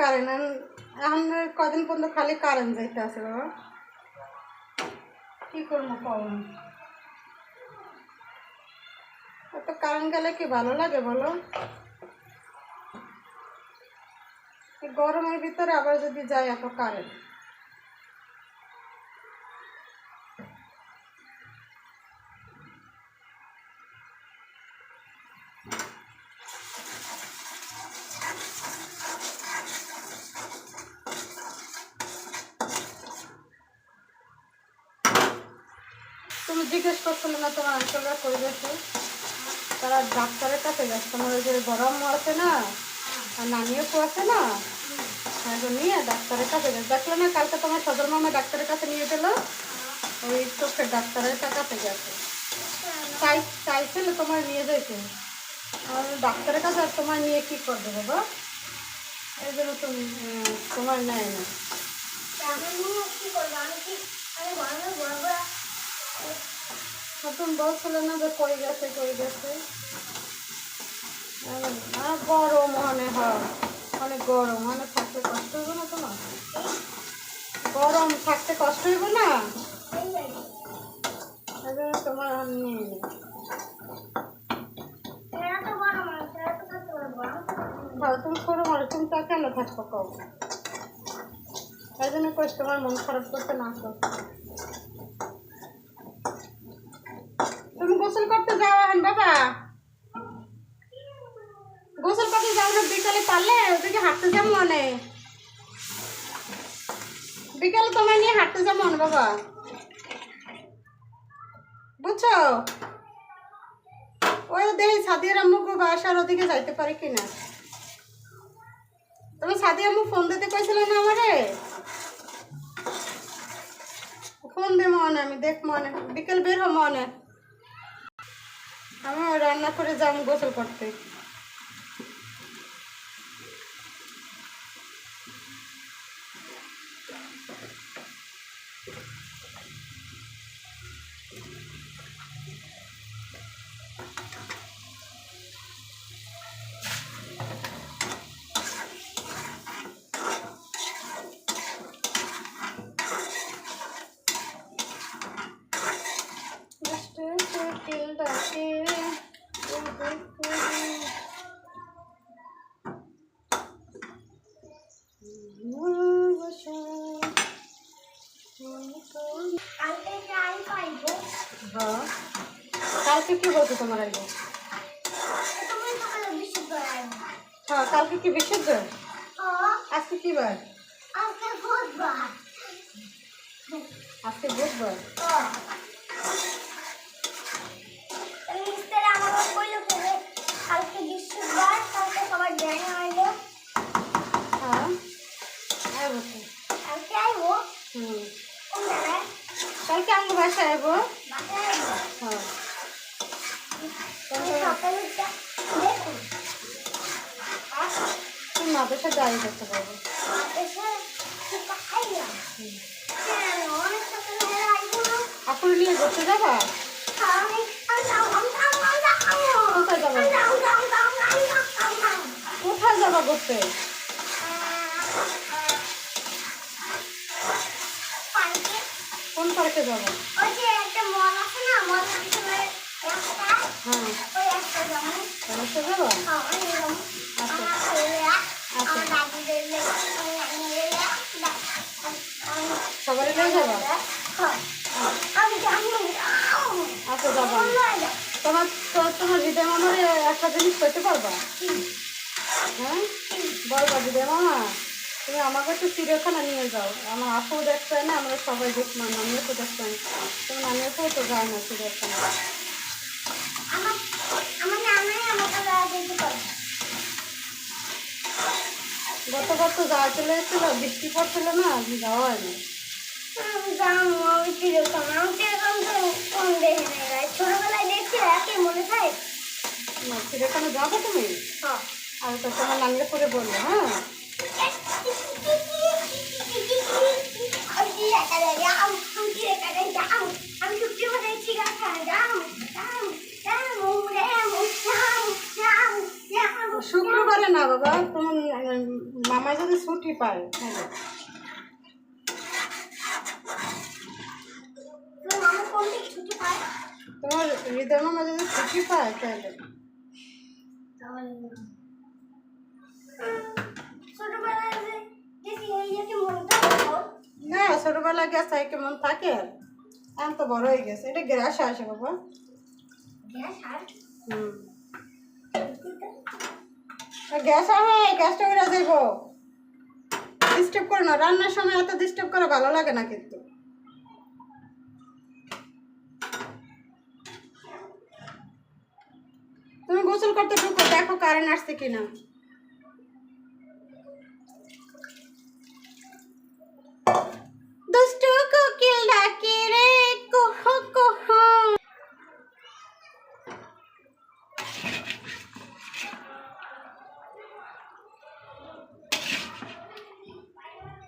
Current এখন কদিন পর্যন্ত খালি কারেন্ট যাইতে আছে বাবা। কী করব কখন তো কারেন্ট গেলে কি ভালো লাগে বলো? গরমের ভিতরে আবার যদি যায় এত কারেন্ট জিজ্ঞেস করছিলে না তোমার আঙ্কেলরা গেছে? তারা ডাক্তারের কাছে গেছে। তোমার ওই যে গরম আছে না, আর নানিও আছে না? তো নিয়ে ডাক্তারের কাছে গেছে। দেখলে না কালকে তোমার সদর মামা ডাক্তারের কাছে নিয়ে গেল? ওই চোখের ডাক্তারের কাছে গেছে। চাই চাইছিল তোমার নিয়ে যাইতে। আর ডাক্তারের কাছে আর তোমার নিয়ে কি করবে বাবা? এই জন্য তুমি তোমার নেয় না। নতুন বলছিল না যে কই গেছে কই গেছে আর গরম মনে হয়। অনেক গরম মানে থাকতে কষ্ট হইব না তোমার? গরম থাকতে কষ্ট হইব না? তোমার ভালো তুমি মানে তুমি কেন থাকব এই জন্য কষ্ট তোমার মন খারাপ করতে না তুমি গোসল করতে যাও এখন, বাবা। গোসল করতে যাও না, বিকালে পারলে ওদিকে হাঁটতে যাব মনে। বিকালে তোমায় নিয়ে হাঁটতে যাব মনে, বাবা। বুঝছ? ওই দেখি সাদিয়ার আম্মু বাসার ওদিকে যাইতে পারি কিনা। তুমি সাদি আম্মু ফোন দিতে কইছিল না আমারে? ফোন দে মনে, আমি দেখ মনে। বিকেল বের হো মনে। আমি রান্না করে যাম গোসল করতে মিষ্টি কোকিল ডাকে, উড়ে উড়ে। ভালোবাসা, হ্যাঁ। কালকে কি বলছো তোমার আগে? হ্যাঁ কালকে কি বিশুদ্ধ? আজকে কি বার? আজকে বুধবার। কালকে বৃহস্পতিবার কালকে সবার জ্ঞান আইলো হ্যাঁ। আয় বসে। কালকে আইবো? হুম। কালকে আমি বাসায় আইবো মাদ্রাসা যাই করতে পারব। এসে আইয়া কেন অনেক সকালে আইবো না আপুর নিয়ে ঘুরতে যাবা? কোথায় যাবা ঘুরতে কোন পার্কে যাব। হ্যাঁ। সমস্যা যাবা। সবাই নিয়ে যাবা? আচ্ছা যাবা। তোমার তোমার তোমার হৃদয় মামার একটা জিনিস পেতে পারবা? হ্যাঁ? বলবা হৃদয় মামা। তুমি আমাকে একটু চিড়িয়াখানা নিয়ে যাও। আমার আপু দেখতে না আমরা সবাই দেখলাম আমিও তো দেখতাম তুমি আমিও তো তো যায় না চিড়িয়াখানা। গত গত যাওয়া চলে এসেছিল বৃষ্টি পড়ছিল না আমি যাওয়া হয়নি। ছোটবেলায় দেখছি একে মনে থাকে না চিড়িয়াখানা যাব তুমি? হ্যাঁ। আর তো তোমার নানিয়ে করে বলল হ্যাঁ? শুক্রবারে না, বাবা। তোমার মামা যদি ছুটি পায় তোমার হৃদয় মামা যদি ছুটি পায় তাহলে তাহলে ছোটবেলায় যে গেছি এই যে কি মনে থাকে তোর? না গ্যাস থাকে কেমন থাকে? আর এখন তো বড় হয়ে গেছে। এটা গ্যাস আসে বাবা। হুম। গ্যাস আহে গ্যাসটা করে দেব। ডিস্টার্ব করো না রান্নার সময় এত ডিস্টার্ব করা ভালো লাগে না কিন্তু। তুমি গোসল করতে ঢুকো দেখো কারেন্ট আসছে কিনা দুষ্টু কোকিল ডাকে রে কোহ কোহ হ্যাঁ কি কও না গাইতে কইতে না হুম ওয়ান টু থ্রি পাইলাম একটা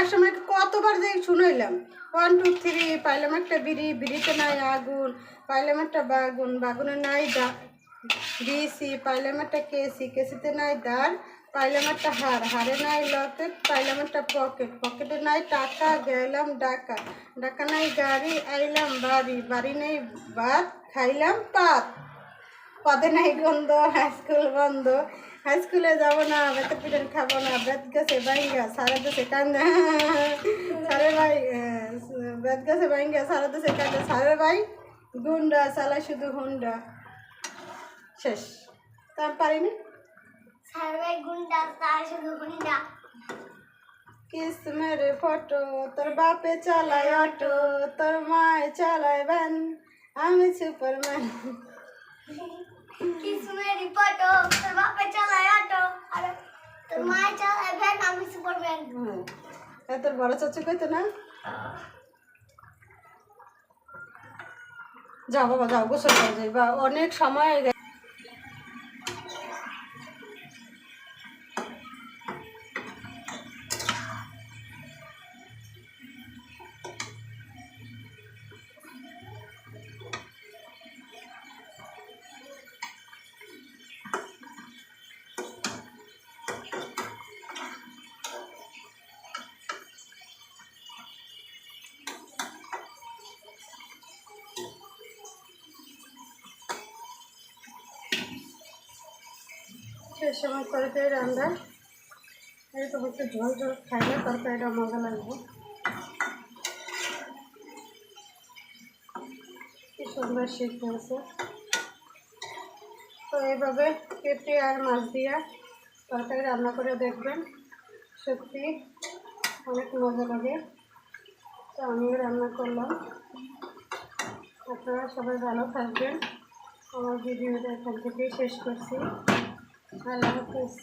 এক সময় কতবার যে শুনাইলাম। ওয়ান টু থ্রি পাইলাম একটা বিড়ি, বিড়িতে নাই আগুন, পাইলাম একটা বাগুন বাগুনে নাই দা বিসি পাইলাম একটা কেসি কেসিতে নাই দাঁড় পাইলাম একটা হার হারে নাই লকেট, পাইলাম একটা পকেট, পকেটে নাই টাকা, গেলাম ডাকা। ডাকা নাই গাড়ি, আইলাম বাড়ি বাড়ি নেই ভাত, খাইলাম পাত। পদে নাই গন্ধ হাই স্কুল বন্ধ। হাই স্কুলে যাব না বেতে পিঠে খাব না বেত গেছে বাইঙ্গা সারা দেশে কান্দে। সারে ভাই বেত গেছে বাইঙ্গা সারা দেশে কান্দে। সারে ভাই গুন্ডা চালাই শুধু হুন্ডা শেষ। পারিনি তার শুধু গুন্ডা। কিস মেরে ফটো তোর বাপে চালায় অটো তোর মায়ে চালায় ভ্যান। আমি সুপারম্যান। কি আর তোর বড় চাচু কইতো না? যাব বাবা, যাও, গোসল করে যাই। বা অনেক সময় সে সময় তরকারি রান্না। এই তো হচ্ছে ঝোল ঝোল খাইলে তরকারিটা মজা লাগবে। কি সুন্দর সিদ্ধ হয়েছে তো এইভাবে পেঁপে আর মাছ দিয়া তরকারি রান্না করে দেখবেন। সত্যি অনেক মজা লাগে। তো আমিও রান্না করলাম। আপনারা সবাই ভালো থাকবেন। আমার ভিডিওটা এখান থেকেই শেষ করছি। আল্লাহ হাফিজ